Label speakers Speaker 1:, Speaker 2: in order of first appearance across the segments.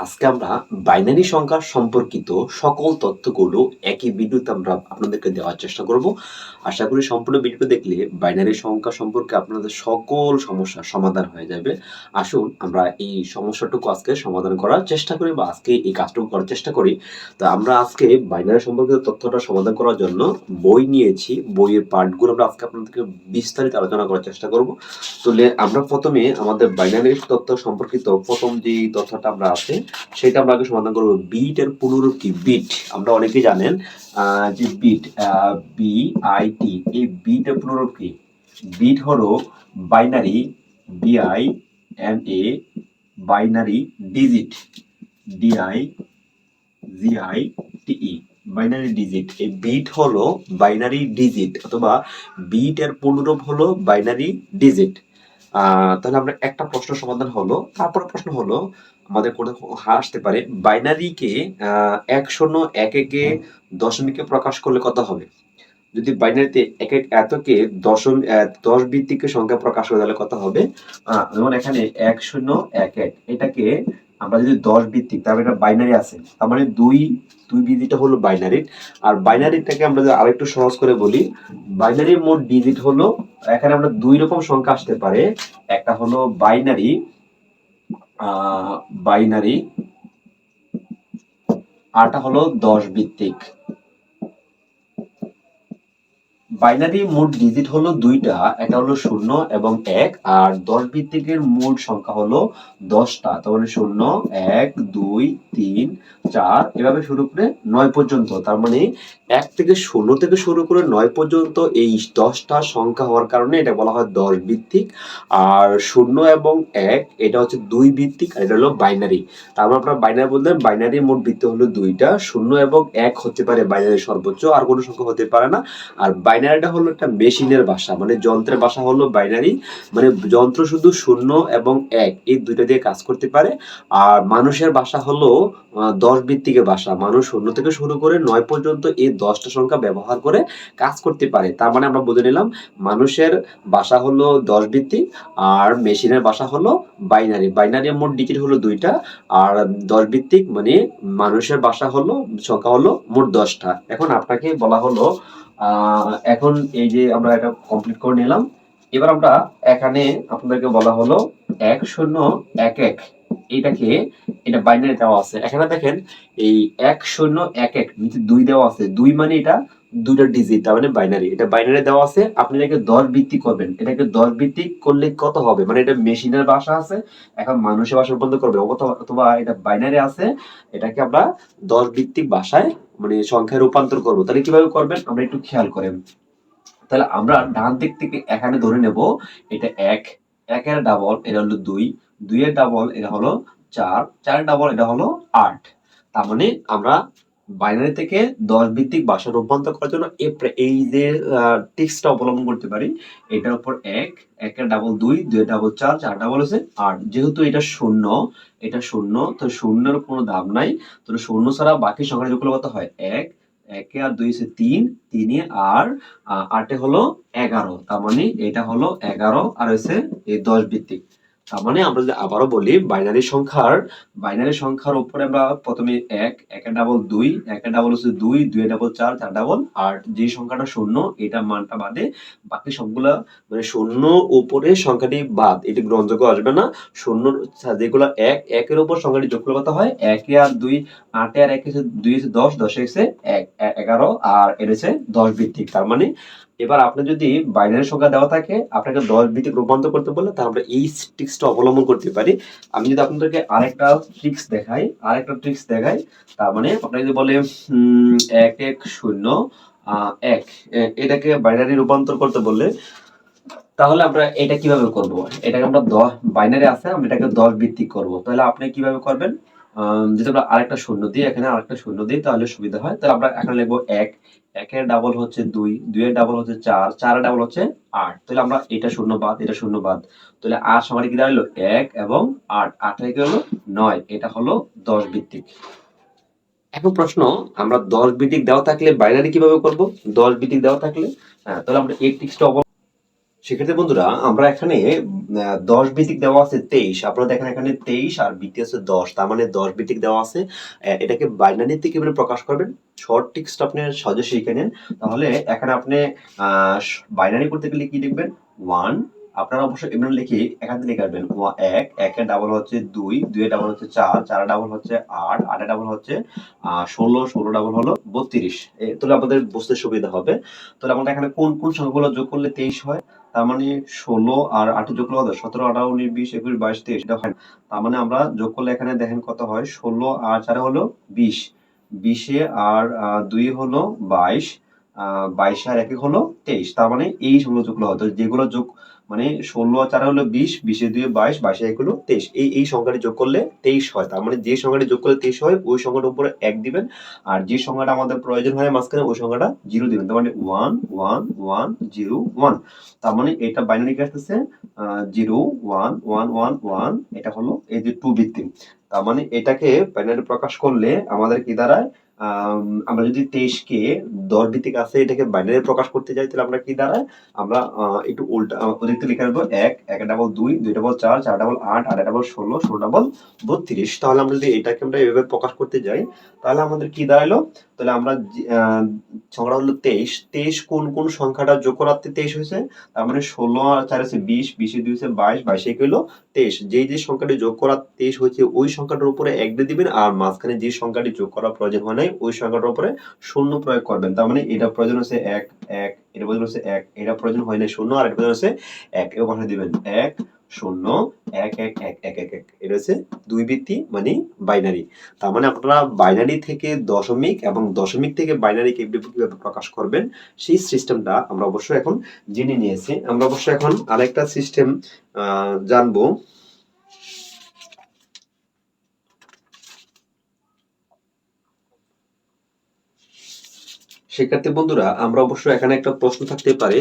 Speaker 1: আজকে আমরা বাইনারি সংখ্যা সম্পর্কিত সকল তথ্যগুলো একই ভিডিওতে আমরা আপনাদেরকে দেওয়ার চেষ্টা করব। আশা করি সম্পূর্ণ ভিডিও দেখলে বাইনারি সংখ্যা সম্পর্কে আপনাদের সকল সমস্যার সমাধান হয়ে যাবে। আসুন আমরা এই সমস্যাটুকু আজকে সমাধান করার চেষ্টা করি বা আজকে এই কাজটুকু করার চেষ্টা করি। তো আমরা আজকে বাইনারি সম্পর্কিত তথ্যটা সমাধান করার জন্য বই নিয়েছি। বইয়ের পার্টগুলো আমরা আজকে আপনাদেরকে বিস্তারিত আলোচনা করার চেষ্টা করব। তাহলে আমরা প্রথমে আমাদের বাইনারি তথ্য সম্পর্কিত প্রথম যে তথ্যটা আমরা আছে সেটা আমরা আগে সমাধান করব। বিট এর পুনরূপ বিট আমরা অনেকেই জানেন যে বিট বি আই টি এই বিট এর পুনরূপ বিট হলো binary B I N A binary digit D I G I T E binary digit এই বিট হলো বাইনারি ডিজিট অথবা বিট এর পুনরূপ হলো বাইনারি ডিজিট তাহলে আমরা একটা প্রশ্ন সমাধান হলো তারপর প্রশ্ন হলো আমাদের কোনো আসতে পারে বাইনারিকে এক শূন্য, এক একে দশমিকে প্রকাশ করলে কত হবে? যদি বাইনারিতে এক এক এতকে দশম দশ ভিত্তিক সংখ্যা প্রকাশ করে তাহলে কত হবে? যেমন এখানে এক শূন্য, এক এক, এটাকে আমরা যদি দশ ভিত্তিক তারপরে এটা বাইনারি আছে, তার মানে দুই দুই ভিত্তিটা হলো বাইনারি আর বাইনারিটাকে আমরা যদি আরেকটু সহজ করে বলি বাইনারির মোট ডিজিট হলো, এখানে আমরা দুই রকম সংখ্যা আসতে পারে, একটা হলো বাইনারি বাইনারি আটা হলো দশ ভিত্তিক। বাইনারি মোট ডিজিট হলো দুইটা, একটা হলো শূন্য এবং এক, আর দশ ভিত্তিকের মোট সংখ্যা হলো দশটা তাহলে শূন্য, এক, দুই, তিন, চার, এভাবে শুরু করে নয় পর্যন্ত, তার মানে এক থেকে শূন্য থেকে শুরু করে নয় পর্যন্ত এই দশটা সংখ্যা হওয়ার কারণে এটা বলা হয় দশ ভিত্তিক, আর শূন্য এবং এক, এটা হচ্ছে দুই ভিত্তিক, আর এটা হলো বাইনারি তারপর আপনারা বাইনারি বললেন বাইনারি মোট ভিত্তি হলো দুইটা, শূন্য এবং এক হতে পারে বাইনারি সর্বোচ্চ, আর কোনো সংখ্যা হতে পারে না, আর বাইনারিটা হলো একটা মেশিনের ভাষা মানে যন্ত্রের ভাষা হলো বাইনারি মানে যন্ত্র শুধু শূন্য এবং এক, এই দুইটা দিয়ে কাজ করতে পারে। আর মানুষের ভাষা হলো দশ ভিত্তিকের ভাষা মানুষ শূন্য থেকে শুরু করে নয় পর্যন্ত এই দশটা সংখ্যা ব্যবহার করে কাজ করতে পারে। তার মানে আমরা বুঝে নিলাম, মানুষের ভাষা হলো দশ ভিত্তিক আর মেশিনের ভাষা হলো বাইনারি। বাইনারি মোট ডিজিট হলো দুইটা, আর দশ ভিত্তিক মানে মানুষের ভাষা হলো, সংখ্যা হলো মোট দশটা। এখন আপনাকে বলা হলো এখন এই যে আমরা এটা কমপ্লিট করে নিলাম। এবার আমরা এখানে আপনাদেরকে বলা হলো এক শূন্য এক এক। এটাকে এটা বাইনারি দেওয়া আছে। এখানে দেখেন এই এক শূন্য এক এক, নিচে দুই দেওয়া আছে। দুই মানে এটা দুইটা ডিজিট তার মানে বাইনারি এটা বাইনারি দেওয়া আছে, আপনি এটাকে দশ ভিত্তিক করবেন। এটাকে দশ ভিত্তিক করলে কত হবে? মানে এটা মেশিনের ভাষা আছে, এখন মানুষের ভাষা রূপান্তর করবে। অথবা এটা বাইনারি আছে, এটাকে আমরা দশ ভিত্তিক ভাষায় মানে সংখ্যায় রূপান্তর করব। তাহলে কীভাবে করবেন? আমরা একটু খেয়াল করেন। তাহলে আমরা ডান দিক থেকে এখানে ধরে নেব, এটা এক, একের ডাবল এটা হলো দুই, দুইয়ের ডাবল এটা হলো চার, চারের ডাবল এটা হলো আট। তার মানে আমরা বাইনারি থেকে দশ ভিত্তিক ভাষা রূপান্তর করার জন্য এই যে টিক্সটা অবলম্বন করতে পারি, এটার উপর এক, একের ডাবল দুই দুই ডাবল চার চার ডাবল হচ্ছে আট। যেহেতু এটা শূন্য এটা শূন্য, তো শূন্যের কোনো দাম নাই। তো শূন্য ছাড়া বাকি সংখ্যা যোগফল কত হয়? এক, একে আর দুই হচ্ছে তিন, তিনে আর আটে হলো এগারো। তার মানে এটা হলো এগারো, আর হচ্ছে এই দশ ভিত্তিক। তার মানে আমরা যদি আবারও বলি, বাইনারি সংখ্যার বাইনারি সংখ্যার উপরে আমরা প্রথমে এক একে ডাবল দুই একে ডাবল হচ্ছে দুই দুই ডাবল চার চার ডাবল আর যে সংখ্যাটা শূন্য, এটা মানটা বাদে বাকি সবগুলা মানে শূন্য উপরে সংখ্যাটি বাদ, এটি গ্রহণযোগ্য আসবে না। শূন্য যেগুলো এক, একের উপর সংখ্যাটি যোগ করলে হয়, একে আর দুই, আটে আর এক দুই হচ্ছে দশ, দশে হচ্ছে এক, এগারো, আর এটা হচ্ছে দশ ভিত্তিক, তার মানে এবার আপনি যদি বাইনারি সংখ্যা দেওয়া থাকে, আপনাকে দশ ভিত্তিক রূপান্তর করতে বলে তাহলে আমরা এই ট্রিক্সটা অবলম্বন করতে পারি। আমি যদি আপনাদেরকে আরেকটা ট্রিক্স দেখাই, আরেকটা ট্রিক্স দেখাই, তার মানে আপনাকে যদি বলে এক এক, শূন্য এক এটাকে বাইনারি রূপান্তর করতে বললে, তাহলে আমরা এটা কীভাবে করব? এটাকে আমরা দশ বাইনারি আছে আমরা এটাকে দশ ভিত্তিক করব। তাহলে আপনি কীভাবে করবেন? যদি আমরা আরেকটা শূন্য দিই, এখানে আরেকটা শূন্য দিই, তাহলে সুবিধা হয়। তাহলে আমরা এখানে লিখব এক একের ডাবল হচ্ছে দুই, দুইয়ের ডাবল হচ্ছে চার, চারের ডাবল হচ্ছে আট। তাহলে আমরা এটা শূন্য বাদ, এটা শূন্য বাদ। তাহলে আট সমান কি দাঁড়াল? এক এবং আট। আট হয়ে হলো? নয়। এটা হলো দশ ভিত্তিক। এখন প্রশ্ন, আমরা দশ ভিত্তিক দেওয়া থাকলে বাইনারি কীভাবে করব? দশ ভিত্তিক দেওয়া থাকলে হ্যাঁ তাহলে আমরা এই ট্রিক্সটা সেক্ষেত্রে বন্ধুরা, আমরা এখানে দশ ভিত্তিক দেওয়া আছে তেইশ। আপনারা দেখেন এখানে তেইশ আর ভিত্তি আছে দশ। তার মানে দশ ভিত্তিক দেওয়া আছে। এটাকে বাইনারিতে কীভাবে প্রকাশ করবেন? শর্ট টিক্সটা আপনি সহজে শিখে নেন। তাহলে এখানে আপনি বাইনারি করতে গেলে কি লিখবেন ওয়ান আপনারা অবশ্যই এমনি লিখে এখান থেকে লিখে আসবেন এক। একের ডাবল হচ্ছে দুই। দুই ডাবল হচ্ছে চার। চার ডাবল হচ্ছে আট। আটের ডাবল হচ্ছে ষোলো। ষোলো ডাবল হলো বত্রিশ। তাহলে আমাদের বুঝতে সুবিধা হবে। তাহলে আমরা এখানে কোন কোন সংখ্যাগুলো যোগ করলে তেইশ হয়? তার মানে ষোলো আর আটে যোগ করলে সতেরো, আঠারো, উনিশ, বিশ, একুশ, বাইশ, তেইশ, এটা হয় তার মানে আমরা যোগ করলে এখানে দেখেন কত হয়? ষোলো আর চারে হলো বিশ। বিশে আর দুই হলো বাইশ বাইশে আর একে হলো তেইশ। তার মানে এই ষোলো যোগ করলে হয় তো যেগুলো যোগ মানে ষোলো আর চারে হলো বিশ, বিশে দুই বাইশ, বাইশে এক হলো তেইশ। এই এই সংখ্যাটি যোগ করলে তেইশ হয়। তার মানে যে সংখ্যাটি যোগ করলে তেইশ হয়, ওই সংখ্যাটার উপরে এক দিবেন। আর যে সংখ্যাটা আমাদের প্রয়োজন হয় মাঝখানে, ওই সংখ্যাটা জিরো দিবেন। তার মানে one one one, zero, one. তার মানে এটা বাইনারি কি আসতেছে? Zero, one one one one. এটা হলো এই যে টু ভিত্তিক। তার মানে এটাকে বাইনারি প্রকাশ করলে আমাদের কি দাঁড়ায়? আমরা যদি তেইশকে দশ ভিত্তিক আছে এটাকে বাইনারি প্রকাশ করতে যাই, তাহলে আমরা কি দাঁড়ায় আমরা একটু উল্টা অতিরিক্ত লিখে রাখব, এক এক ডাবল দুই দুই ডাবল চার চার ডাবল আট আট ডাবল ষোলো ষোলো ডাবল বত্রিশ। তাহলে আমরা যদি এটাকে আমরা এভাবে প্রকাশ করতে যাই, তাহলে আমাদের কি দাঁড়াল তাহলে আমরা সংখ্যাটা হলো তেইশ। তেইশ কোন কোন সংখ্যাটা যোগ করাতে তেইশ হয়েছে? তার মানে ষোলো আর চার আছে বিশ, বিশে দুই হচ্ছে বাইশ, বাইশে এক হলো তেইশ। যেই যে সংখ্যাটি যোগ করা তেইশ হয়েছে, ওই সংখ্যাটার উপরে এক দিয়ে দিবেন, আর মাঝখানে যে সংখ্যাটি যোগ করা প্রয়োজন হয় নাই ওই সংখ্যাটার উপরে শূন্য প্রয়োগ করবেন। তার মানে এটা প্রয়োজন হচ্ছে এক এক এটা প্রয়োজন হচ্ছে এক এটা প্রয়োজন হয় নাই শূন্য, আর এটা প্রয়োজন হচ্ছে এক। এও পাঠিয়ে দিবেন এক, শূন্য, এক এক এক এক এক এক। এটা হচ্ছে দুই ভিত্তি মানে বাইনারি তার মানে আপনারা বাইনারি থেকে দশমিক এবং দশমিক থেকে বাইনারি কীভাবে প্রকাশ করবেন, সেই সিস্টেমটা আমরা অবশ্যই এখন জেনে নিয়েছি। আমরা অবশ্যই এখন আরেকটা সিস্টেম জানব। শিক্ষার্থী বন্ধুরা, আমরা অবশ্য এখানে একটা প্রশ্ন থাকতে পারে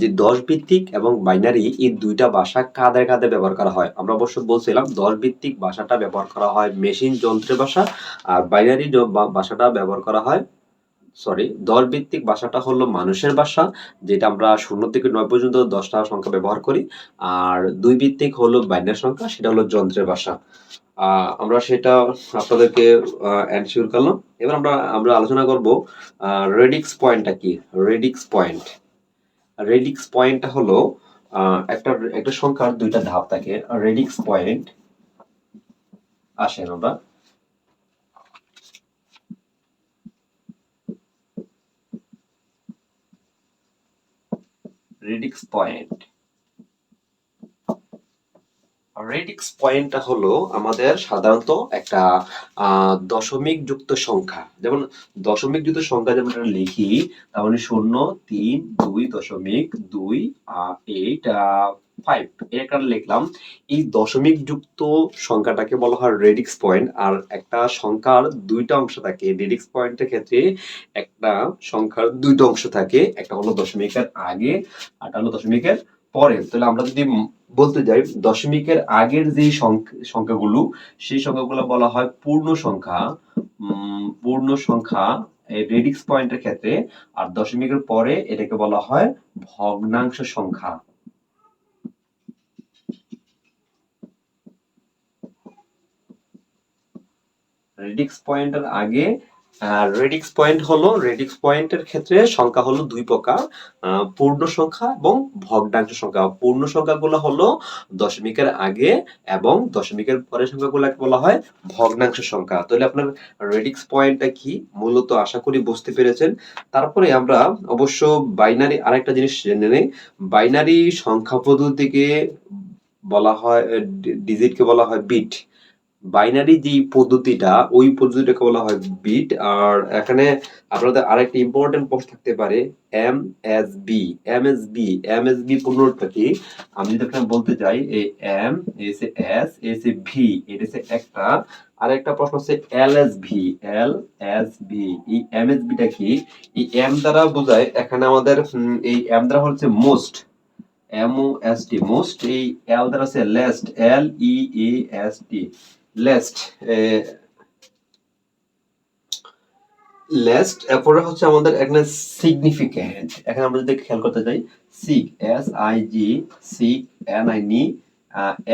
Speaker 1: যে দশ ভিত্তিক এবং বাইনারি এই দুইটা ভাষা কাদের কাদে ব্যবহার করা হয়? আমরা অবশ্য বলছিলাম দশ ভিত্তিক ভাষাটা ব্যবহার করা হয় মেশিন যন্ত্রের ভাষা আর বাইনারি ভাষাটা ব্যবহার করা হয় সরি দশ ভিত্তিক ভাষাটা হলো মানুষের ভাষা যেটা আমরা শূন্য থেকে নয় পর্যন্ত দশটা সংখ্যা ব্যবহার করি। আর দুই ভিত্তিক হলো বাইনারি সংখ্যা সেটা হলো যন্ত্রের আহ, আমরা সেটা আপনাদেরকে অ্যানসিওর করলাম। এবার আমরা আমরা আলোচনা করব রেডিক্স পয়েন্টটা কি? রেডিক্স পয়েন্ট রেডিক্স পয়েন্টটা হলো একটা একটা সংখ্যার দুইটা ধাপ থাকে। রেডিক্স পয়েন্ট আসেন আমরা। রেডিক্স পয়েন্ট রেডিক্স পয়েন্টটা হলো আমাদের সাধারণত একটা দশমিক যুক্ত সংখ্যা। যেমন দশমিক যুক্ত সংখ্যা যেমন আমরা লিখি, তাহলে শূন্য, তিন, দুই দশমিক দুই এইট ফাইভ একটা লিখলাম, এই দশমিক যুক্ত সংখ্যাটাকে বলা হয় রেডিক্স পয়েন্ট, আর একটা সংখ্যার দুইটা অংশ থাকে। রেডিক্স পয়েন্টের ক্ষেত্রে একটা সংখ্যার দুইটা অংশ থাকে, একটা হলো দশমিকের আগে, আর হলো দশমিকের পরে। তাহলে আমরা যদি বলতে যাই, দশমিকের আগের যে সংখ- সংখ্যাগুলো, সেই সংখ্যাগুলো বলা হয় পূর্ণ সংখ্যা। পূর্ণ সংখ্যা রেডিক্স পয়েন্টের ক্ষেত্রে, আর দশমিকের পরে এটাকে বলা হয় ভগ্নাংশ সংখ্যা। রেডিক্স পয়েন্টের আগে রেডিক্স পয়েন্ট হলো রেডিক্স পয়েন্টের ক্ষেত্রে সংখ্যা হলো দুই প্রকার পূর্ণ সংখ্যা এবং ভগ্নাংশ সংখ্যা। পূর্ণ সংখ্যাগুলো হলো দশমিকের আগে এবং দশমিকের পরের সংখ্যাগুলোকে বলা হয় ভগ্নাংশ সংখ্যা। তাহলে আপনার রেডিক্স পয়েন্টটা কি? মূলত আশা করি বুঝতে পেরেছেন। তারপরে আমরা অবশ্য বাইনারি আরেকটা জিনিস জেনে নেই। বাইনারি সংখ্যা পদ্ধতিকে বলা হয়, ডিজিটকে বলা হয় বিট বাইনারি যে পদ্ধতিটা, ওই পদ্ধতিটাকে বলা হয় বিট আর এখানে আপনাদের আরেকটা ইম্পর্টেন্ট প্রশ্ন থাকতে পারে M S B M S B M S B পূর্ণটা কি? আমি যদি এখানে বলতে চাই এই M S S S V এটা হচ্ছে একটা আর একটা প্রশ্ন হচ্ছে L S V L S V এই এম এস বিটা কি? এই এম দ্বারা বোঝায় এখানে আমাদের এই এম দ্বারা হচ্ছে most M O S T most এই এল দ্বারা হচ্ছে least L E A S T least least এরপরে হচ্ছে আমাদের এখানে সিগনিফিক্যান্ট এখানে আমরা যদি খেয়াল করতে যাই sig S I G sig N I ni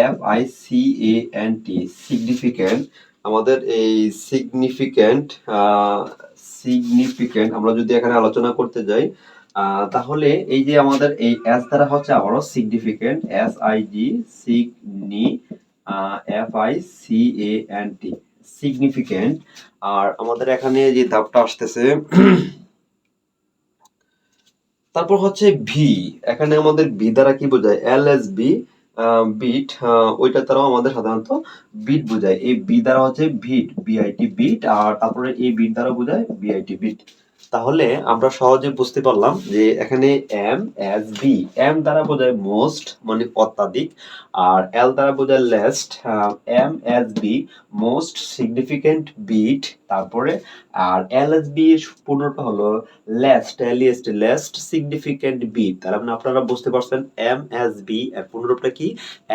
Speaker 1: F I C A N T significant আমাদের এই সিগনিফিক্যান্ট সিগনিফিক্যান্ট আমরা যদি এখানে আলোচনা করতে যাই তাহলে এই যে আমাদের এই এস দ্বারা হচ্ছে আবারও significant S I G signi F I C A N T significant আর আমাদের এখানে যে ধাপটা আসতেছে, তারপর হচ্ছে ভি এখানে আমাদের ভি দ্বারা কি বোঝায়? এল এস বি বিট ওইটা দ্বারাও আমাদের সাধারণত বিট বোঝায়। এই বি দ্বারা হচ্ছে বিট বিআইটি বিট আর তারপরে এই বিট দ্বারা বোঝায় বিআইটি বিট তাহলে আমরা সহজে বুঝতে পারলাম যে এখানে এম এস বি এম দ্বারা বোঝায় মোস্ট মানে অত্যাধিক, আর এল দ্বারা বোঝায় least M S B most significant bit তারপরে, আর এল এস বি পূর্ণটা হলো least least least significant bit তার মানে আপনারা বুঝতে পারছেন এম এস বি পূর্ণরূপটা কি?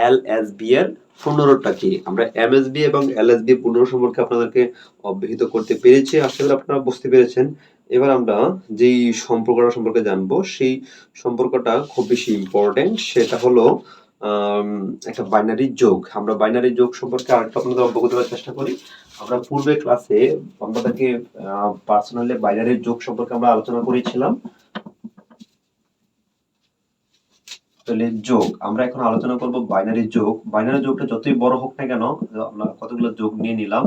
Speaker 1: এল এস বি এর পূর্ণরূপটা কি? আমরা এম এস বি এবং এল এস বি পূর্ণরূপ সম্পর্কে আপনাদেরকে অবহিত করতে পেরেছি, আশা করি আপনারা বুঝতে পেরেছেন। এবার আমরা যেই সম্পর্কটা সম্পর্কে জানব, সেই সম্পর্কটা খুব বেশি ইম্পর্টেন্ট সেটা হলো একটা বাইনারি যোগ। আমরা বাইনারি যোগ সম্পর্কে আরেকটু আপনাদের অবগত করার চেষ্টা করি। আমরা পূর্বে ক্লাসে আপনাদেরকে পার্সোনালি বাইনারি যোগ সম্পর্কে আমরা আলোচনা করেছিলাম। তাহলে যোগ, আমরা এখন আলোচনা করব বাইনারি যোগ। বাইনারি যোগটা যতই বড় হোক না কেন, আমরা কতগুলো যোগ নিয়ে নিলাম।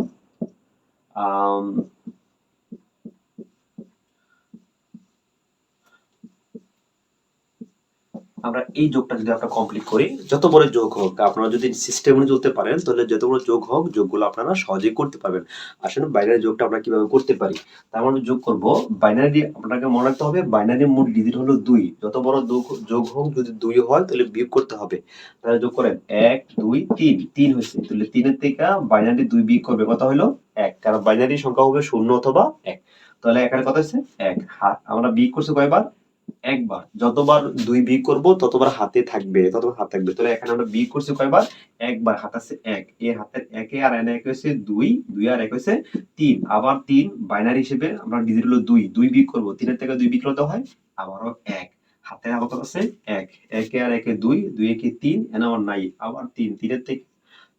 Speaker 1: আমরা এই যোগটা যদি আমরা কমপ্লিট করি, যত বড় যোগ হোক, আপনারা যদি সিস্টেম অনুযায়ী চলতে পারেন, তাহলে যত বড় যোগ হোক, যোগগুলো আপনারা সহজেই করতে পারবেন। আসলে বাইনারি যোগটা আমরা কীভাবে করতে পারি? তার মানে যোগ করব বাইনারি আপনাকে মনে রাখতে হবে বাইনারি মোট ডিজিট হলো দুই। যত বড় যোগ- হোক, যদি দুই হয়, তাহলে বিয়োগ করতে হবে। তাহলে যোগ করেন, এক, দুই, তিন। তিন হয়েছে, তাহলে তিনের থেকে বাইনারি দুই বিয়োগ করবে, কত হলো? এক। কারণ বাইনারি সংখ্যা হবে শূন্য অথবা এক। তাহলে এখানে কত হচ্ছে, এক। হাত। আমরা বিয়োগ করছি কয়বার? একবার। যতবার দুই বি করব, ততবার হাতে থাকবে, ততবার হাত থাকবে। তাহলে এখানে আমরা বি করছি কয়বার? একবার। হাত আছে এক। এ হাতের একে আর এনে এক হয়েছে দুই। দুই আর এক হয়েছে তিন। আবার তিন, বাইনারি হিসেবে আমরা ডিজিট হলো দুই। দুই বি করব। তিনের থেকে দুই বি করতে হয়, আবারও এক। হাতে আবার কত আছে? এক। একে আর একে দুই। দুই একে তিন, এনে আবার নাই। আবার তিন। তিনের থেকে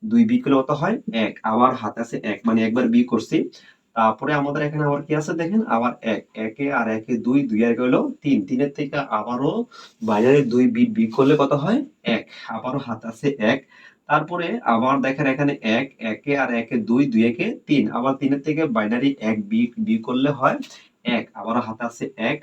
Speaker 1: দুই বি করলে কত হয়? এক। আবার হাতে আছে এক। মানে একবার বি করছি। তারপরে আমাদের এখানে আবার কি আছে দেখেন? আবার এক, একে আর একে দুই দুই আর হলো তিন। তিনের থেকে আবারও বাইনারি দুই বিট বিট করলে কত হয়? এক। আবারও হাত আছে এক। তারপরে আবার দেখেন এখানে এক, একে আর একে দুই দুই একে তিন। আবার তিনের থেকে বাইনারি এক বি বি করলে হয় এক। আবারও হাত আছে এক।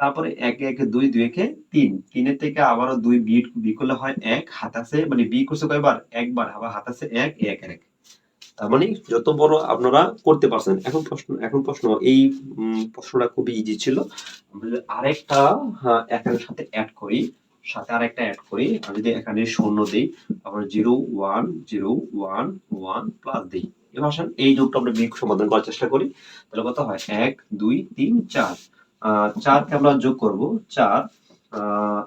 Speaker 1: তারপরে একে একে দুই দুই একে তিন। তিনের থেকে আবারও দুই বি বি করলে হয় এক। হাত আছে মানে বি করছে কয়বার? একবার। আবার হাত আছে এক এক এক। তার মানে যত বড় আপনারা করতে পারছেন এখন প্রশ্ন এখন প্রশ্ন এই প্রশ্নটা খুবই ইজি ছিল। আরেকটা হ্যাঁ, এখানে সাথে অ্যাড করি সাথে আরেকটা অ্যাড করি আমি যদি এখানে শূন্য দিই আবার zero one zero one one plus দিই। এবার আসেন এই যোগটা আমরা বিয়োগ সমাধান করার চেষ্টা করি। তাহলে কত হয়? এক দুই তিন চার। চারকে আমরা যোগ করব। চার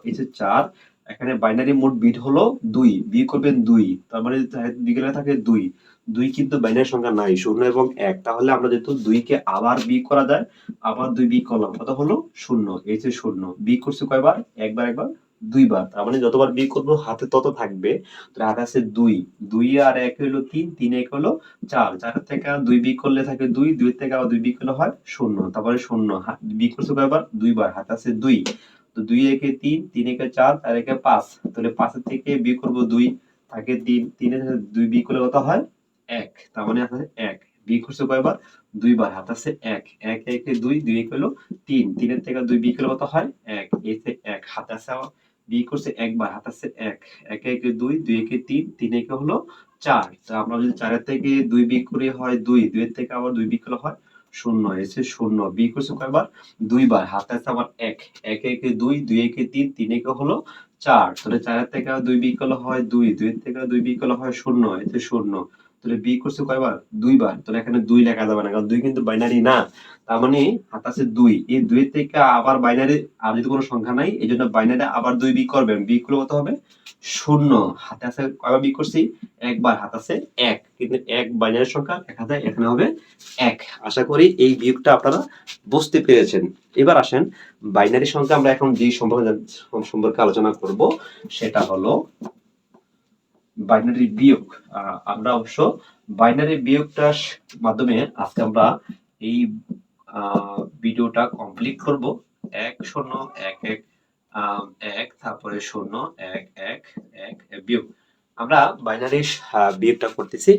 Speaker 1: এই যে চার এখানে বাইনারি মোট বিট হলো দুই। বি করবেন দুই। তার মানে বিকেলে থাকে দুই। দুই কিন্তু বাইনারি সংখ্যা নাই, শূন্য এবং এক। তাহলে আমরা যেহেতু দুইকে আবার বি করা যায়, আবার দুই বি করলাম। কত হলো? শূন্য। এই যে শূন্য। বি করছে কয়বার? একবার একবার, দুইবার। তার মানে যতবার বি করব, হাতে তত থাকবে। তাহলে হাতে আছে দুই। দুই আর এক হলো তিন তিন এক হলো চার। চারের থেকে দুই বি করলে থাকে দুই দুই থেকে আবার দুই বি করলে হয় শূন্য। তারপরে শূন্য। বি করছে কয়বার? দুইবার। হাতে আছে দুই। তো দুই একে তিন তিন একে চার চার একে পাঁচ। তাহলে পাঁচের থেকে বি করব দুই, থাকে তিন। তিনের দুই বি করলে কত হয়? এক তার মানে এক। বি করছে কয়বার? দুইবার, হাত আছে এক। এক, একে দুই দুই, এক হলো তিন। তিনের থেকে দুই, বি করলে কত হয়? এক। এতে এক, হাত আছে বি করছে একবার, হাত আছে এক। এক, একে দুই দুই, একে তিন তিন, একে হলো চার। আমরা যদি চারের থেকে দুই বি করে হয় দুই, দুইয়ের থেকে আবার দুই বি করলে হয় শূন্য। এসে শূন্য। বি করছে কয়বার? দুইবার, হাতে আছে আবার এক। এক, একে দুই দুই, একে তিন তিন, একে হলো চার। তাহলে চারের থেকে দুই বি করলে হয় দুই, দুইয়ের থেকে দুই বি করলে হয় শূন্য। এতে শূন্য। তাহলে বিয়োগ করছে কয়বার? দুইবার। তাহলে এখানে দুই লেখা যাবে না, কারণ দুই কিন্তু বাইনারি না। তার মানে হাত আছে দুই। এই দুই থেকে আবার বাইনারি আর যদি কোনো সংখ্যা নাই, এই জন্য বাইনারি আবার দুই বিয়োগ করবেন। বিয়োগ করলে কত হবে? শূন্য। হাতে আছে কয়বার বিয়োগ করছি? একবার। হাত আছে এক। কিন্তু এক বাইনারি সংখ্যা দেখা যায় এখানে হবে এক। আশা করি এই বিয়োগটা আপনারা বুঝতে পেরেছেন। এবার আসেন বাইনারি সংখ্যা আমরা এখন যে সম্পর্কে সম্পর্কে আলোচনা করব, সেটা হলো বাইনারি বিয়োগ আমরা অবশ্য বাইনারি বিয়োগটার মাধ্যমে আজকে আমরা এই ভিডিওটা কমপ্লিট করব। এক শূন্য, এক এক এক, তারপরে শূন্য, এক এক এক, বিয়োগ। আমরা বাইনারি বিয়োগটা করতেছি।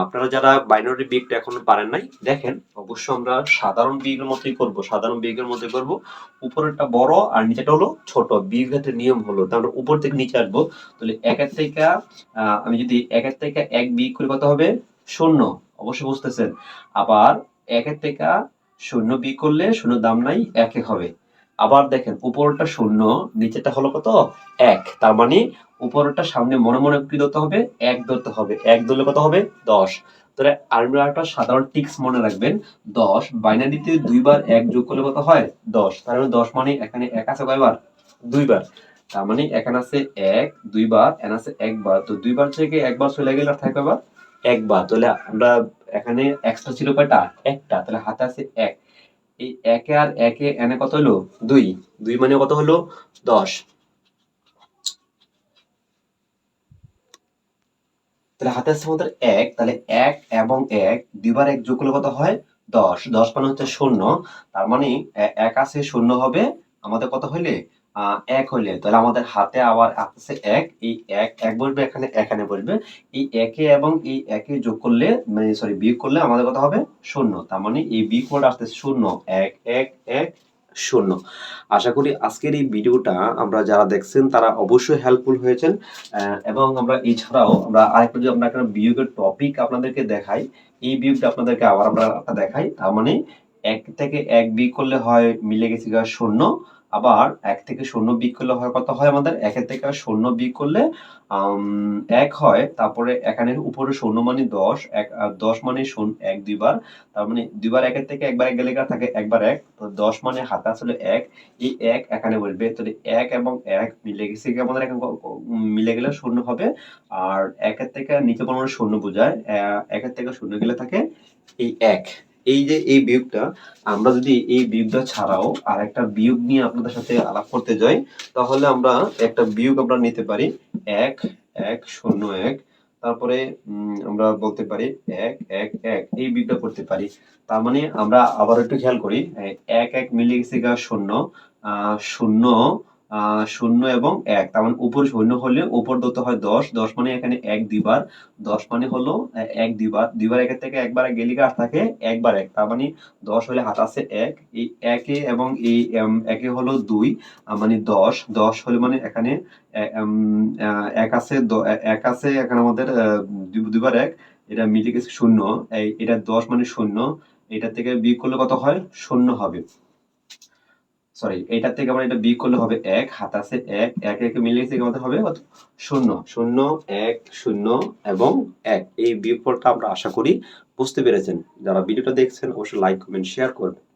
Speaker 1: আপনারা যারা বাইনারি বিয়োগটা এখনও পারেন নাই দেখেন অবশ্য আমরা সাধারণ বিয়োগের মতোই করব সাধারণ বিয়োগের মধ্যে করব। উপরেরটা বড় আর নিচেটা হলো ছোট। বিয়োগের নিয়ম হলো তাহলে উপর থেকে নিচে আসব। তাহলে একের থেকে আহ, আমি যদি একের থেকে এক বিয়োগ করি কত হবে? শূন্য। অবশ্যই বুঝতেছেন। আবার একের থেকে শূন্য বিয়োগ করলে শূন্য দাম নাই একে হবে। আবার দেখেন উপরটা শূন্য নিচেটা হলো কত? এক। তার মানে উপরটা সামনে মনে মনে কি ধরতে হবে? এক ধরতে হবে। এক ধরলে কত হবে? দশ। তাহলে আমরা একটা সাধারণ টিক্স মনে রাখবেন, দশ বাইনারিতে দুইবার এক যোগ করলে কত হয়? দশ। তার মানে দশ মানে এখানে এক আছে কয়বার? দুইবার। তার মানে এখানে আছে এক, দুইবার, এখানে আছে একবার। তো দুইবার থেকে একবার চলে গেলে আর থাকে কয়বার? একবার। তাহলে আমরা এখানে এক্সট্রা ছিল কয়টা? একটা। তাহলে হাতে আছে এক। এই একে আর একে এনে কত হলো? দুই। দুই মানে কত হলো? দশ। তাহলে হাতে আছে আমাদের এক, তাহলে এক এবং এক দুইবার এক যোগ করলে কত হয়? দশ। দশ মানে হচ্ছে শূন্য। তার মানে এক আছে, শূন্য হবে। আমাদের কত হইলে? এক হইলে, তাহলে আমাদের হাতে আবার আছে এক, এই এক এক বসবে এখানে এখানে বসবে এই একে এবং এই একে যোগ করলে মানে সরি বিয়োগ করলে আমাদের কথা হবে? শূন্য। তার মানে এই বিয়োগ করলে আসতে শূন্য। এক এক এক, শূন্য। আশা করি আজকের এই ভিডিওটা আমরা যারা দেখছেন, তারা অবশ্যই হেল্পফুল হয়েছেন। এবং আমরা এছাড়াও আমরা আরেকটা যদি আমরা একটা বিয়োগের টপিক আপনাদেরকে দেখাই, এই বিয়োগটা আপনাদেরকে আবার আমরা দেখাই। তার মানে এক থেকে এক বিয়োগ করলে হয়, মিলে গেছে শূন্য। আবার এক থেকে শূন্য বিয়োগ করলে হয় কত হয় আমাদের? একের থেকে শূন্য বিয়োগ করলে এক হয়, তারপরে এখানে উপরে শূন্য মানে দশ, এক দশ মানে শূন্য, এক দুইবার, তার মানে দুইবার একের থেকে একবার এক গেলে থাকে? একবার এক, তো দশ মানে হাতে আসলে এক, এই এক এখানে বলবে তাহলে এক এবং এক মিলে গেছে আমাদের এখন মিলে গেলে শূন্য হবে, আর একের থেকে নিচে কোনো শূন্য বোঝায় একের থেকে শূন্য গেলে থাকে এই এক। এই যে এই বিয়োগটা, আমরা যদি এই বিয়োগটা ছাড়াও আর একটা বিয়োগ নিয়ে আপনাদের সাথে আলাপ করতে যাই, তাহলে আমরা একটা বিয়োগ আমরা নিতে পারি এক এক, শূন্য, এক। তারপরে আমরা বলতে পারি এক এক এক। এই বিয়োগটা করতে পারি। তার মানে আমরা আবার একটু খেয়াল করি এক এক মিলে গেছে গা শূন্য। আহ, শূন্য শূন্য এবং এক। তার মানে উপর শূন্য হলে উপর ধরতে হয় দশ। দশ মানে এখানে এক দুইবার দশ মানে হলো এক দুইবার দুইবার একের থেকে একবার গেলিকে আর থাকে একবার এক। তার মানে দশ হলে হাত আছে এক। এই একে এবং এই একে হলো দুই। মানে দশ। দশ হলে মানে এখানে এক আছে এক আছে এখানে আমাদের দুইবার এক। এটা মিলে গেছে শূন্য। এটা দশ মানে শূন্য। এটা থেকে বিয়োগ করলে কত হয়? শূন্য হবে। সরি এটা থেকে আমার এটা বিয়োগ করলে হবে এক, হাত আছে এক এক এক মিলে গেছে আমাদের হবে কত? শূন্য। শূন্য, এক, শূন্য এবং এক। এই বিয়োগফলটা আমরা আশা করি বুঝতে পেরেছেন। যারা ভিডিওটা দেখছেন, অবশ্যই লাইক কমেন্ট শেয়ার করবেন।